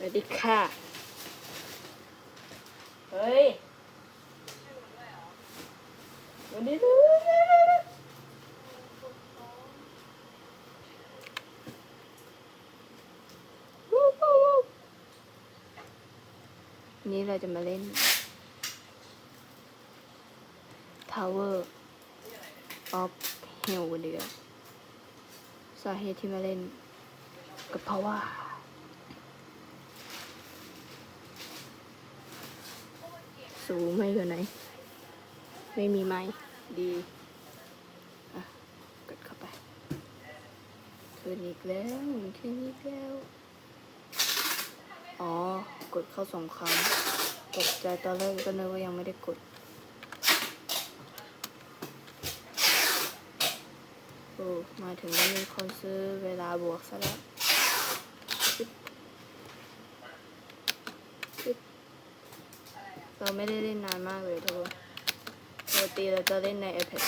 สวัสดีค่ะ เฮ้ยวันนี้ดูวันนี้เราจะมาเล่น Tower of Hell กันดีกว่าสาเหตุที่มาเล่น ก็เพราะว่า สูงไม่เกินไหน ไม่มีไม้ดีอะกดเข้าไปขึ้นอีกแล้วขึ้นอีกแล้ว อ๋อ กดเข้าสองครั้ง ตกใจตอนแรกก็นึกว่ายังไม่ได้กด โอ้ มาถึงแล้วมีคนซื้อเวลาบวกซะแล้วปึ๊บปึ๊บ เราไม่ได้เล่นนานมากเลยทุกคนปกติเราจะเล่นใน iPad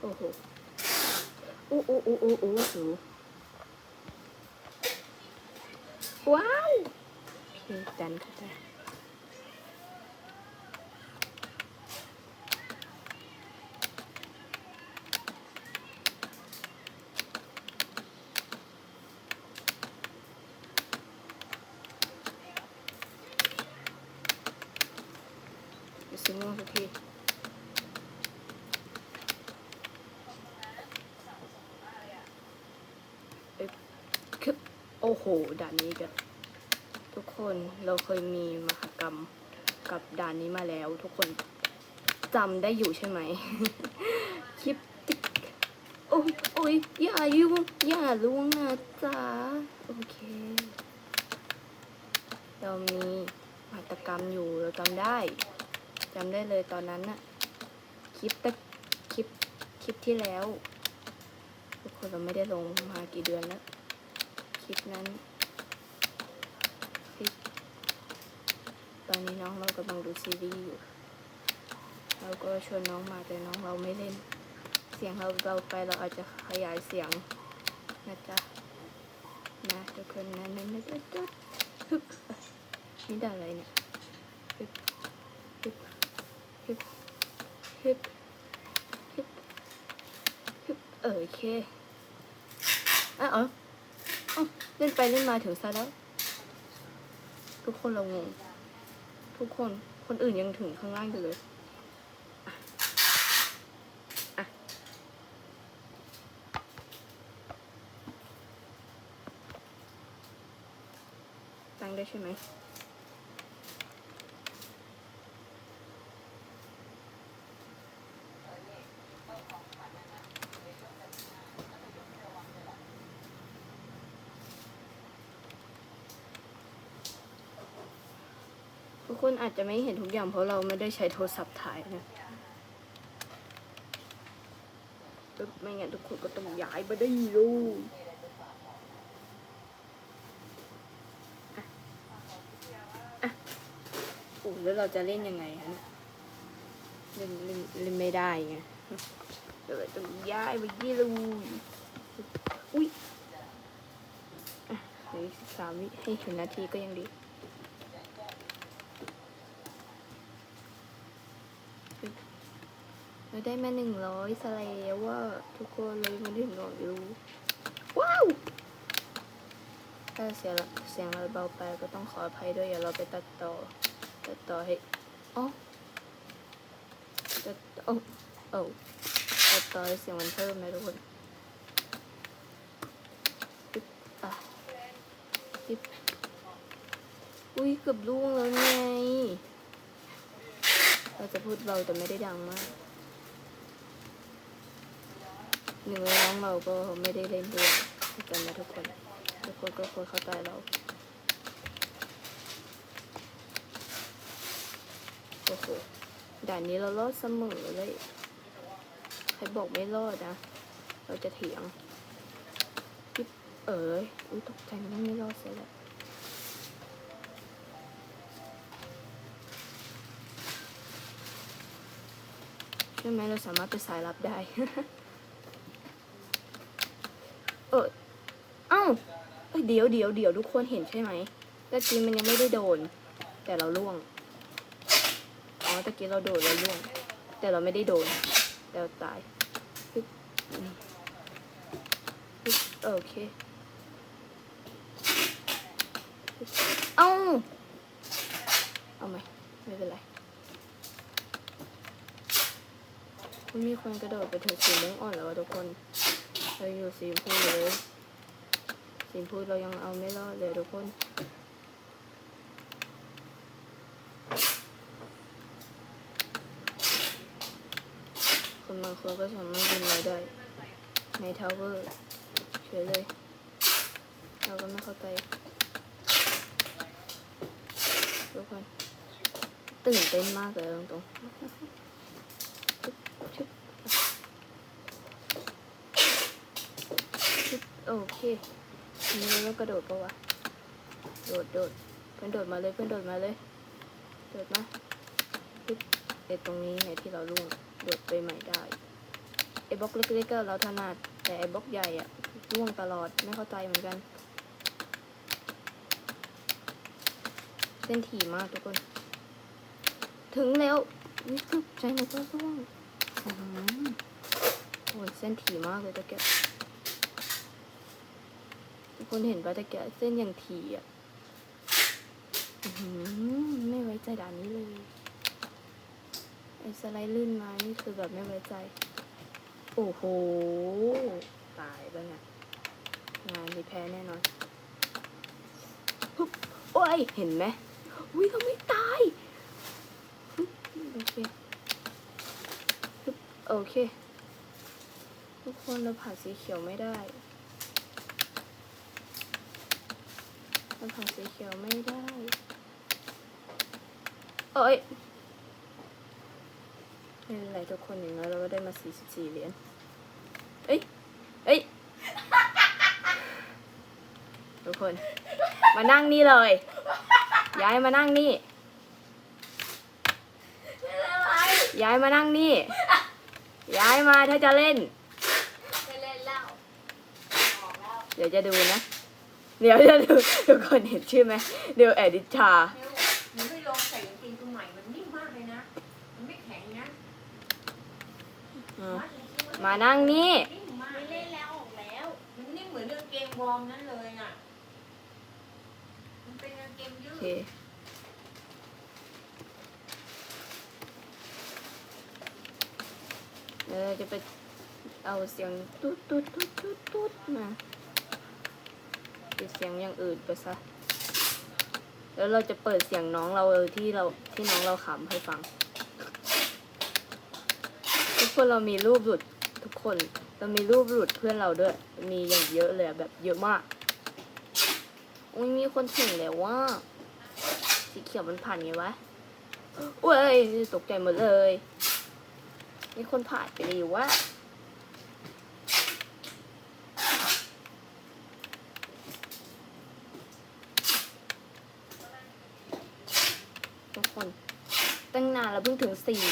โอ้โหอู้อู้อู้อู้อู้สูว้าวโอเคดันเข้าไปจะซื้อม่วงสักทีเอ๊ะคือโอ้โห ด่านนี้กันทุกคนเราเคยมีมหกรรมกับด่านนี้มาแล้วทุกคนจำได้อยู่ใช่ไหม คลิปติ๊กโอ้ยโอ้ยอย่ายุ่งอย่าล่วงนะจ๊ะ โอเค เรามีมหัตกรรมอยู่เราจำได้จำได้เลยตอนนั้นน่ะ คลิปตะคลิป คลิปที่แล้ว ทุกคนเราไม่ได้ลงมากี่เดือนแล้ว ลิปนั้นคลิปตอนนี้น้องเรากำลังดูซีรีส์อยู่ เราก็ชวนน้องมาแต่น้องเราไม่เล่น เสียงเราเราไปเราอาจจะขยายเสียงนะจ๊ะนะทุกคนนะนะนะนะนะฮึบนี่ด่าอะไรเนี่ยฮึบฮึบฮึบฮึบฮึบฮึบเออโอเคอะเออ เล่นไปเล่นมาถึงซะแล้ว ทุกคนเรางง ทุกคนคนอื่นยังถึงข้างล่างอยู่เลยอะตั้งได้ใช่ไหม คนอาจจะไม่เห็นทุกอย่างเพราะเราไม่ได้ใช้โทรศัพท์ถ่ายนะปึ๊บไม่งั้นทุกคนก็ต้องย้ายไปได้รู้อะอะโอ้แล้วเราจะเล่นยังไงฮะเล่นเล่นเล่นไม่ได้ไงเดี๋ยวต้องย้ายไปยี่รูอุ้ยอะเหลืออีกสิบสามวิให้ถึงนาทีก็ยังดี เรา ได้มาหนึ่งร้อยสเลวว่าทุกคนเลยมาถึงร้อยรูว้าวถ้าเสียงเสียงเราเบาไปก็ต้องขออภัยด้วยอย่าเราไปตัดต่อตัดต่อให้อ๋อตัดต่อโอ้โอ้ตัดต่อให้เสียงมันเพิ่มนะทุกคนปิ๊บอะปิ๊บอุ้ยเกือบล่วงแล้วไงเราจะพูดเบาแต่ไม่ได้ดังมาก หนึ่งน้องเราก็ไม่ได้เล่นด้วยกันนะทุกคน ทุกคนก็ควรเข้าใจเราโอ้โหด่านนี้เรารอดเสมอเลย ใครบอกไม่รอดนะ เราจะเถียงปิ๊บเอ๋ยอุ้ยตกใจมันไม่รอดเสียแล้วใช่ไหมเราสามารถไปนสายลับได้ เออเอ้าเอ้ยเดี๋ยวเดี๋ยวเดี๋ยวทุกคนเห็นใช่ไหมตะกี้มันยังไม่ได้โดน แต่เราล่วง อ๋อตะกี้เราโดนเราล่วง แต่เราไม่ได้โดน แต่เราตายโอเค เอ้า เอาไหมไม่เป็นไรคุณมีคนกระโดดไปถึงสีม่วงอ่อนแล้วอทุกคน เราอยู่สีชมพูเลยสีชมพูเรายังเอาไม่รอดเลยทุกคนคนบางคนก็สามารถบินมาได้ในทาวเวอร์เฉยเลยเราก็ไม่เข้าใจทุกคนตื่นเต้นมากเลยตรงๆชึบชึบ โอเคนี้เรากระโดดปะวะ โดดโดดเพื่อนโดดมาเลยเพื่อนโดดมาเลย โดดมาปึ๊บไอ้ตรงนี้ไงที่เราล่วงโดดไปใหม่ได้ไอ้บล็อกเล็กๆก็เราถนัดแต่ไอ้บล็อกใหญ่อะร่วงตลอดไม่เข้าใจเหมือนกัน เส้นถี่มากทุกคน ถึงแล้ววิสุใจในตัวร่วงอื้อหือโอ้ยเส้นถี่มากเลยตะเกียบ คนเห็นปะตะเกียบเส้นอย่างถี่ะไม่ไว้ใจด่านนี้เลย ไอ้สไลด์ลื่นมานี่คือแบบไม่ไว้ใจ โอ้โห ตายแล้วเนี่ยงานนี้แพ้แน่นอนปุ๊บโอ้ย เห็นไหมอุ้ยเราไม่ตาย โอเค โอเค ทุกคนเราผ่านสีเขียวไม่ได้ เราผ่านสีเขียวไม่ได้โอ้ยไม่เป็นไรทุกคนอย่างน้อยเราก็ได้มา44เหรียญ เอ้ย เอ้ย ทุกคน มานั่งนี่เลย ย้ายมานั่งนี่ ย้ายมานั่งนี่ ย้ายมาถ้าจะเล่นไม่เล่นแล้วออกแล้วเดี๋ยวจะดูนะ เดี๋ยวจะดูทุกคนเห็นชื่อไหมเดี๋ยวแอดิชาหนูไม่ลองใส่กางเกงตัวใหม่มันนิ่มมากเลยนะ มันไม่แข็งนะอืมมานั่งนี่นิ่มมากไม่เล่นแล้วออกแล้ว มันนิ่มเหมือนกางเกงวอร์มนั่นเลยน่ะ มันเป็นกางเกงยืโอดเคเดี๋ยวเราจะไปเอาเสียงตุ๊ดตุ๊ดตุ๊ดตุ๊ดตุ๊ดมา ปิดเสียงอย่างอื่นไปซะ แล้วเราจะเปิดเสียงน้องเราเออที่เราที่น้องเราขำให้ฟัง ทุกคนเรามีรูปหลุดทุกคนเรามีรูปหลุดเพื่อนเราด้วย มีอย่างเยอะเลยแบบเยอะมากอุ้ยมีคนถึงแล้วว่าสีเขียวมันผ่านไงวะเว้ยตกใจหมดเลย มีคนผ่านไปเลยว่า ทุกคน ตั้ง นานแล้วเพิ่งถึงสี่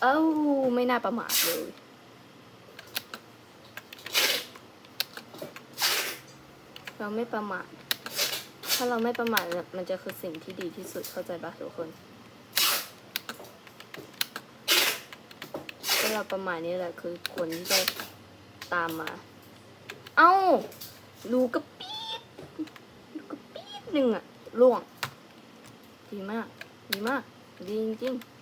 เอ้าไม่น่าประมาทเลยเราไม่ประมาทถ้าเราไม่ประมาทเนี่ยมันจะคือสิ่งที่ดีที่สุดเข้าใจปะทุกคนถ้าเราประมาทนี่แหละคือคนที่จะตามมา เอ้ารูกระปี๊ดรูกระปี๊ดหนึ่งอะล่วง ดีมาก ดีมาก ดีจริงๆ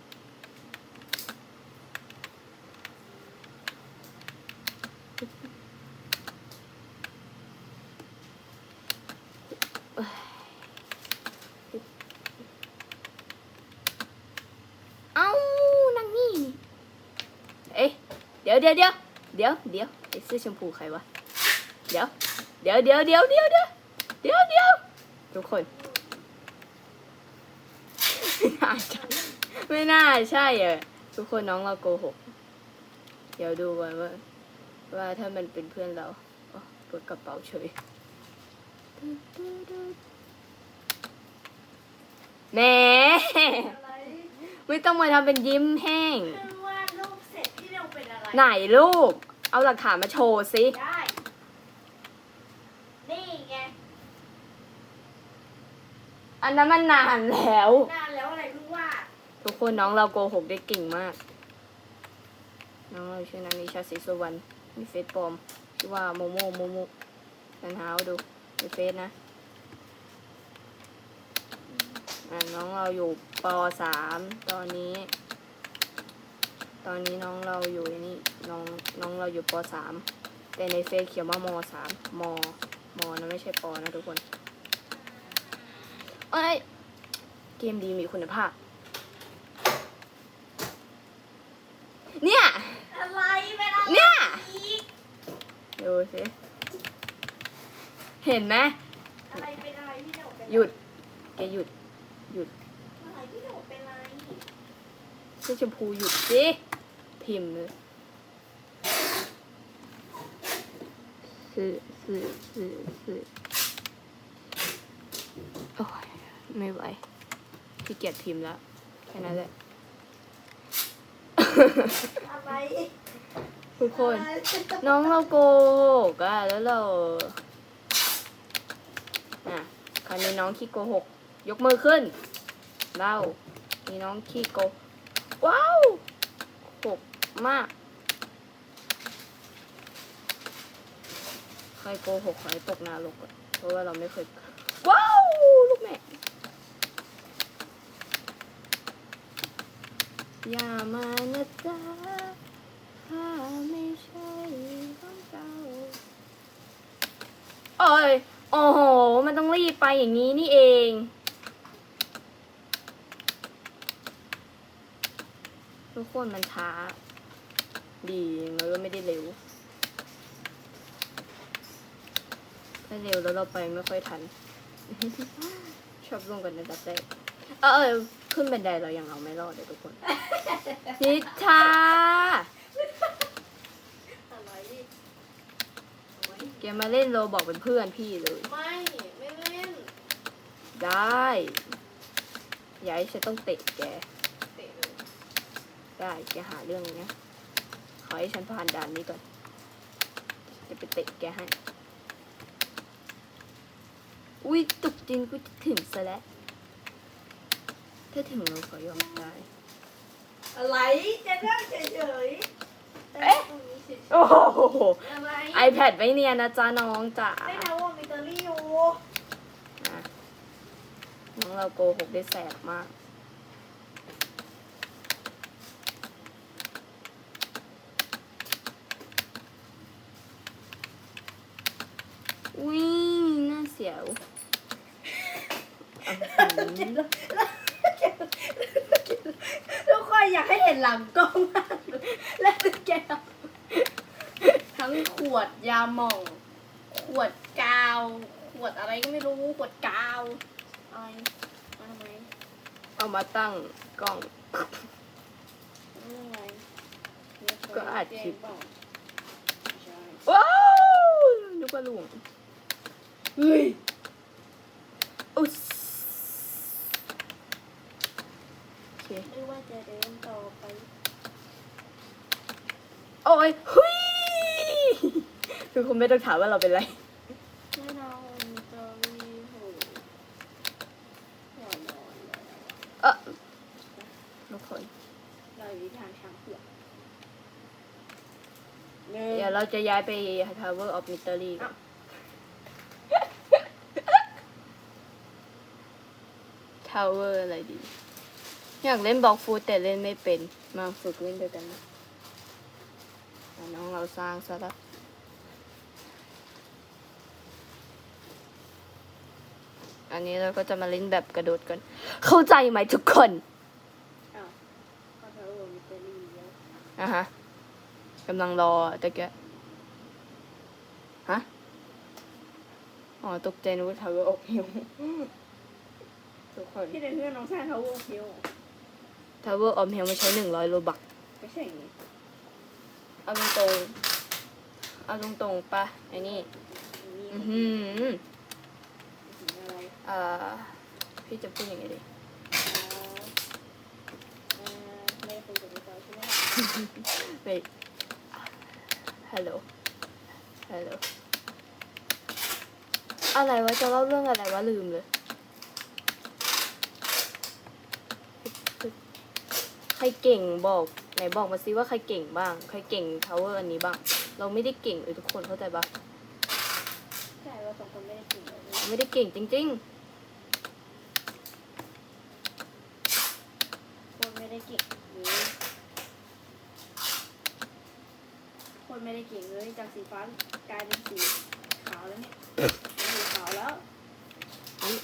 เอ้ยเอ้านั่งนี่นี่ เอ๊ะ เดี๋ยวเดี๋ยวเดี๋ยวเดี๋ยวเดี๋ยวไอ้เสื้อชมพูใครวะ เดี๋ยว เดี๋ยวเดี๋ยวเดี๋ยวเดี๋ยวเดี๋ยวเดี๋ยวเดี๋ยวทุกคนาใช่ไม่น่าใช่อะทุกคนน้องเราโกหก เดี๋ยวดูก่อนว่า ว่าถ้ามันเป็นเพื่อนเราอ๋อเปิดกระเป๋าเฉยแหมอะไรไม่ต้องมาทำเป็นยิ้มแห้ง คือวาดรูปเสร็จพี่เร็วเป็นอะไร ไหนรูป เอาหลักฐานมาโชว์สิ ได้ นี่ไง อันนั้นมันนานแล้ว นาน ทุกคนน้องเราโกหกได้เก่งมาก น้องเราชื่อนันนิชาศรีสุวรรณมีเฟซปลอมชื่อว่าโมโมโมโมนันหาเอาดูในเฟซนะอะน้องเราอยู่ปสามตอนนี้ ตอนนี้น้องเราอยู่นี่น้องน้องเราอยู่ปสามแต่ในเฟซเขียนว่ามสามมมนะไม่ใช่ปนะทุกคนเอ้ยเกมดีมีคุณภาพ เนี่ย อะไรเป็นอะไร เนี่ย อีก ดูสิเห็นไหมอะไรเป็นอะไรพี่เร็วเป็นหยุดแกหยุดหยุดอะไรพี่เร็วเป็นอะไรเสื้อชมพูหยุดสิพิมพ์เลยสื่อสื่อสื่อสื่อโอ้ยไม่ไหวขี้เกียจพิมพ์แล้วแค่นั้นแหละอะไร ทุกคน น้องเราโกหกอะแล้วเราอะคราวนี้น้องขี้โกหก ยกมือขึ้นเล่ามีน้องขี้โกว้าวหกมาก ใครโกหกขอให้ตกนรกเพราะว่าเราไม่เคย ว้าว ลูกแม่อย่ามานะจ๊ะ ถ้าไม่ใช่ของเจ้าโอ้ย โอ้โห มันต้องรีบไปอย่างนี้นี่เองทุกคนมันช้า ดีอย่างน้อยก็ไม่ได้เร็วถ้าเร็วแล้วเราไปไม่ค่อยทัน ชอบร่วมกันในดับแรกเออเออ ขึ้นบันไดเรายังเอาไม่รอดเลยทุกคนนิชา อะไรโอ๊ย แกมาเล่นโรบอกเป็นเพื่อนพี่เลย ไม่ ไม่เล่น ได้อย่าให้ฉันต้องเตะแก เตะเลย ได้แกหาเรื่องนะขอให้ฉันผ่านด่านนี้ก่อน จะไปเตะแกให้ อุ้ยตุกจินกูจะถึงซะแล้วถ้าถึงเราขอยอมได้อะไร จะนั่งเฉยๆแต่เอ๊ะตรงนี้เฉยโอ้โห ๆอะไร iPad ไม่เนียนนะจ๊ะน้องจ๋าไม่นะว่ามีเตอรี่อยู่อะน้องเราโกหกได้แสบมาก อุ้ยน่าเสียวอื้อหือทุกคนอยากให้เห็นหลังกล้องมากเลยแล้วแกวทั้งข วดยาหม่อง ขวดกาว ขวดอะไรก็ไม่รู้ ขวดกาวอะไรมาทำไมเอามาตั้งกล้องเรื่องอะไรก็อัดคลิปเปล่าใช่ว้าวนึกว่าลุงเฮ้ยอุ๊ยโอเคหรือว่าจะเดินต่อไป โอ้ยหุย คือคุณไม่ต้องถามว่าเราเป็นไร ไม่เราจะมีหูหัวนอนเลยเออทุกคนเราอยู่ที่ทางช้างเผือกเดี๋ยวเราจะย้ายไป Tower of Mystery กัน Tower อะไรดี อยากเล่นบล็อกฟูดแต่เล่นไม่เป็น มาฝึกเล่นด้วยกันนะอะน้องเราสร้างซะแล้ว นนี้เราก็จะมาเล่นแบบกระโดดกัน เข้าใจไหมทุกคนอ้าวก็เธอโอ้มิเตอรี่เยอะอะฮะกำลังรอตะเกียฮะ อ๋อตกใจนึกว่าทาวเวอร์อกหิวทุกคนที่เป็นเพื่อนน้องชายเขาโอคิวทาวเวอร์ออมเฮลมันใช้หนึ่งร้อยโลบักไม่ใช่อย่างนี้เอาตรงๆเอาตรงๆปะไอ้นี่มีอือหือ อะไรอ่าพี่จะพูดยังไงดีอ่า wait hello hello อะไรวะ จะเล่าเรื่องอะไรวะ ลืมเลยใครเก่งบอกไหนบอกมาซิว่าใครเก่งบ้าง ใครเก่ง power อันนี้บ้าง เราไม่ได้เก่งเลยทุกคนเข้าใจปะใช่ว่าสองคนไม่ได้กินเลยเราไม่ได้เก่งจริงคนไม่ได้เก่งเลยคนไม่ได้เก่งเลยจากสีฟ้ากลายเป็นสีขาวแล้ว เนี่ยเป็นสีขาวแล้วเฮ้ย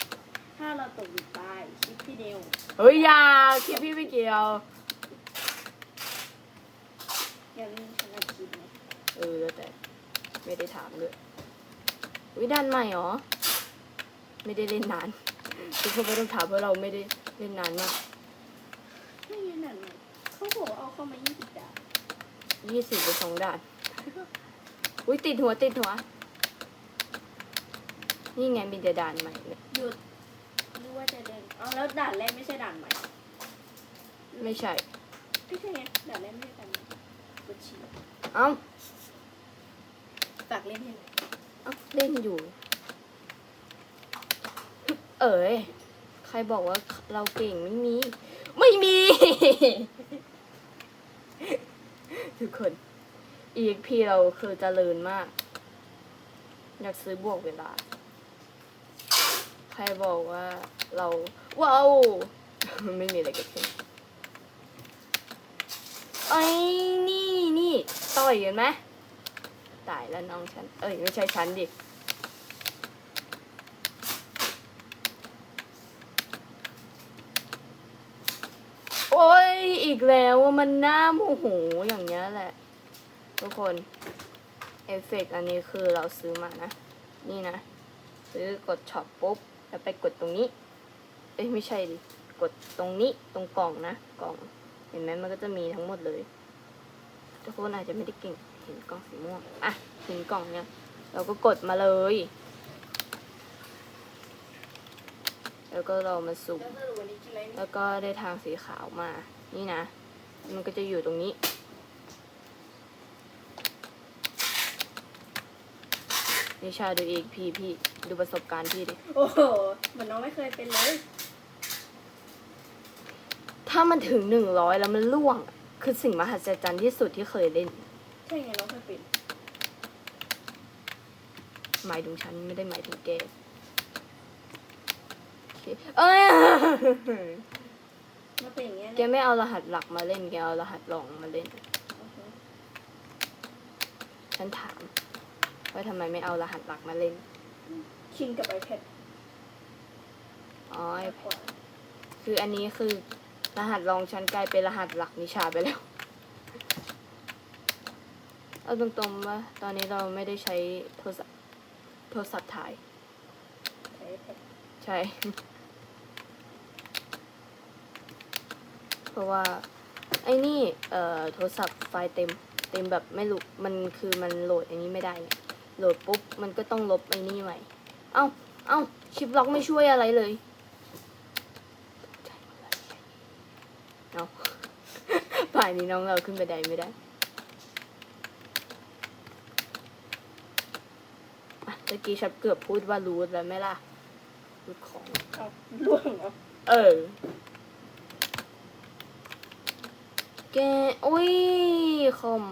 ถ้าเราตกหลุมตายคิดพี่เดวๆเฮ้ยอยาคิดพี่ไม่เกี่ยว ยังฉันอาคิดไหมเออแล้วแต่ ไม่ได้ถามเลยวิดันใหม่เหรอ ไม่ได้เล่นนานทุกคนไม่ต้องถามเพราะเราไม่ได้เล่นนานมากไม่ยืนนั่นเลยเขาบอกว่าเอาเข้ามายี่สิบดาบยี่สิบไปสองด่านอุ้ยติดหัวติดหัว นี่ไงมีแต่ด่านใหม่เนี่ยหยุดรู้ว่าจะเดินเอาแล้วด่านแรกไม่ใช่ด่านใหม่ไม่ใช่ไม่ใช่ไงด่านแรกไม่ใช่ด่านใหม่กดฉี่เอ้าฝากเล่นให้หน่อยเอ้าเล่นอยู่ เอ๋ยใครบอกว่าเราเก่งไม่มี ไม่มี ทุกคน EXP เราคือเจริญมาก อยากซื้อบวกเวลา ใครบอกว่าเราว้าวไม่มีอะไรเกิดขึ้นไอ้นี่นี่ต่อยกันไหมตายแล้วน้องฉัน เอ้ยไม่ใช่ฉันดิโอ้ยอีกแล้วมันน่าโมโหอย่างเงี้ยแหละ ทุกคน เอฟเฟกต์อันนี้คือเราซื้อมานะ นี่นะ ซื้อกดช็อปปุ๊บ แล้วไปกดตรงนี้ เอ้ยไม่ใช่ดิ กดตรงนี้ตรงกล่องนะ กล่อง เห็นไหมมันก็จะมีทั้งหมดเลยทุกคนอาจจะไม่ได้เก่งเห็นกล่องสีม่วง อะเห็นกล่องเนี่ย เราก็กดมาเลย แล้วก็เรามาสุ่มแล้วสรุปวันนี้กินอะไรเนี่ยแล้วก็ได้ทางสีขาวมา นี่นะ มันก็จะอยู่ตรงนี้ นิชาดูอีกพี่พี่ดูประสบการณ์พี่ดิ โอ้โหเหมือนน้องไม่เคยเป็นเลย ถ้ามันถึงหนึ่งร้อยแล้วมันล่วง คือสิ่งมหัศจรรย์ที่สุดที่เคยเล่น ใช่ไงน้องเคยเป็นหมายถึงฉันไม่ได้หมายถึงแกโอเคเอ้ยมาเป็นอย่างเงี้ยแกไม่เอารหัสหลักมาเล่นแกเอารหัสรองมาเล่นโอเคฉันถาม ว่าทำไมไม่เอารหัสหลักมาเล่นคิงกับไอแพดอ๋อ มากกว่าคืออันนี้คือรหัสรองฉันกลายเป็นรหัสหลักนิชาไปแล้ว เอาตรงๆว่าตอนนี้เราไม่ได้ใช้โทรศัพท์โทรศัพท์ถ่ายไอแพดใช่ เพราะว่า ไอ้นี่ เอ่อ โทรศัพท์ไฟล์เต็ม เต็มแบบไม่รู้ มันคือมันโหลดอันนี้ไม่ได้ไง โหลดปุ๊บมันก็ต้องลบไอ้นี่ใหม่เอ้าเอ้าชิปล็อกไม่ช่วยอะไรเลยเอาป่านนี้น้องเราขึ้นไปไดไม่ได้อะตะกี้ฉันเกือบพูดว่ารูทแล้วไหมล่ะรูทของเอาล่วงเหรอเออ แก อุ้ย คอม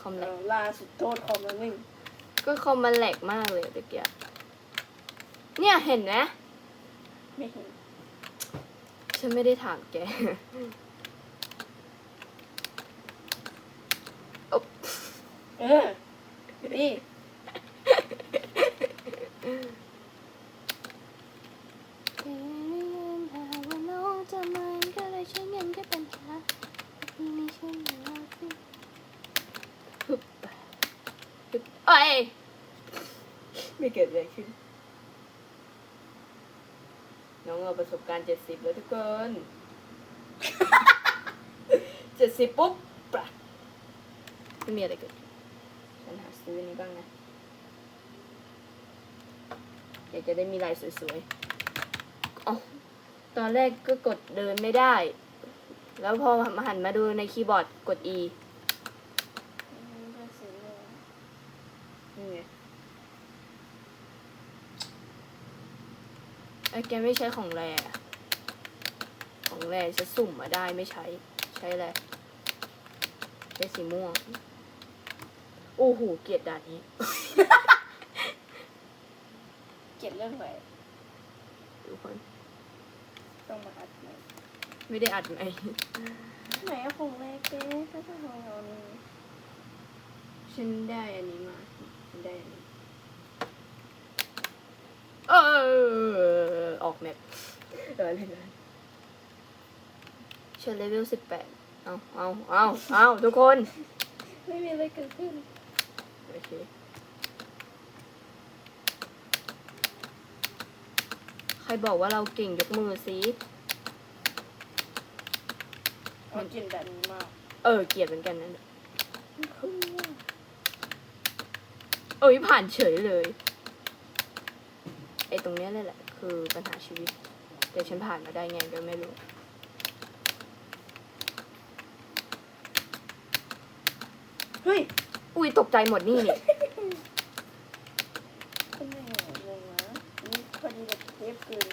คอมแหลเอกอล่าสุดโทษคอมแล้วหนึ่ง ก็คอมมันแหลกมากเลยตะเกียเนี่ยเห็นไหมไม่เห็น ฉันไม่ได้ถามแกอ๊บเออนี่ แกยังหาว่าน้องจะไม่ก็เลยใช้เงินแค่ปัญหาที่ไม่ใช่เวลาสิฮึบฮึบเอ้ยไม่เกิดอะไร ขึ้น น้องเอาประสบการณ์เจ็ดสิบแล้วทุกคนเจ็ดสิบปุ๊บปะไม่มีอะไรเกิดฉันหาซื้อนนี้บ้างนะอยากจะได้มีลายสวยๆอ๋อตอนแรกก็กดเดินไม่ได้ แล้วพอมาหันมาดูในคีย์บอร์ดกด E อืมเป็นสีม่วง นี่ไงไอ้ แกไม่ใช้ของแรอะของแรจะสุ่มมาได้ไม่ใช้ ใช้อะไรใช้สีม่วง โอ้โห เกลียดด่านนี้ เก็บเรื่องไหนทุกคน ต้องมาอัดไหมไม่ได้อัดไหมไหนอะของแรกเจ๊ก็จะทำเอานี่ฉันได้อันนี้มาฉันได้อันนี้ เออ ออก แมปเอออะไรกันเชิญเลเวลสิบแปดเอาเอาเอาเอาทุกคน ไม่มีอะไรเกิดขึ้น โอเค ใครบอกว่าเราเก่งยกมือสิเอากลินแบบนี้มาก เออ เกลียดเหมือนกันนั่นน่ะขึ้นเนี่ยเอ้ยผ่านเฉยเลย ไอ้ตรงเนี้ยเลยแหละ คือปัญหาชีวิต แต่ฉันผ่านมาได้ไงก็ไม่รู้ เฮ้ย อุ้ยตกใจหมดนี่นี่เป็นยังไงเลยนะนี่พอดีกับเทปคืน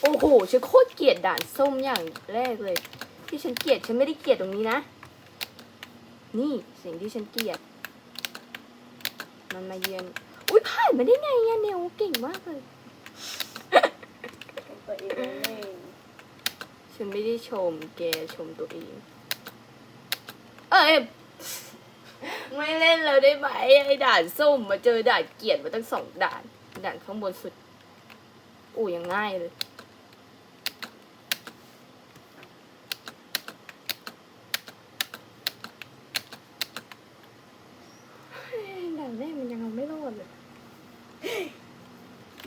โอ้โหฉันโคตรเกลียดด่านส้มอย่างแรกเลย ที่ฉันเกลียดฉันไม่ได้เกลียดตรงนี้นะ นี่สิ่งที่ฉันเกลียด มันมาเยือนอุ้ยผ่านมาได้ไงอะเนวเก่งมากเลย เป็นตัวเองเอง ฉันไม่ได้ชมแกชมตัวเอง เอ้ยไม่เล่นแล้วได้ไหมไอ้ด่านส้มมาเจอด่านเกลียดมาตั้งสองด่าน ด่านข้างบนสุดอู้ยังง่ายเลยด่านแรกมันยังเอาไม่รอดเลย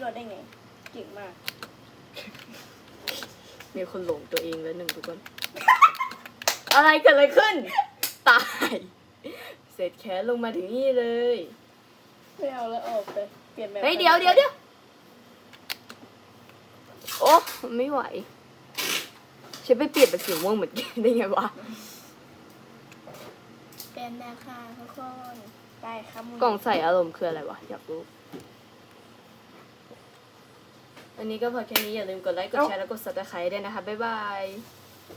รอดได้ไงเก่งมาก มีคนหลงตัวเองแล้วหนึ่งทุกคน อะไรเกิดอะไรขึ้น ตาย เสร็จแขนลงมาถึงนี่เลย ไม่เอาแล้วออกไป เปลี่ยนแบบเฮ้ยเดี๋ยวเดี๋ยวเดี๋ยวโอ้ไม่ไหวฉันไปเปลี่ยนเป็นสีม่วงเหมือนกันได้ไงวะ เป็นแม่ค่ะทุกคนได้ครับมึกล่องใส่อารมณ์คืออะไรวะ อยากรู้ วันนี้ก็พอแค่นี้อย่าลืมกดไลค์ กดแชร์ แล้วกด subscribe ด้วยนะคะ บ๊ายบาย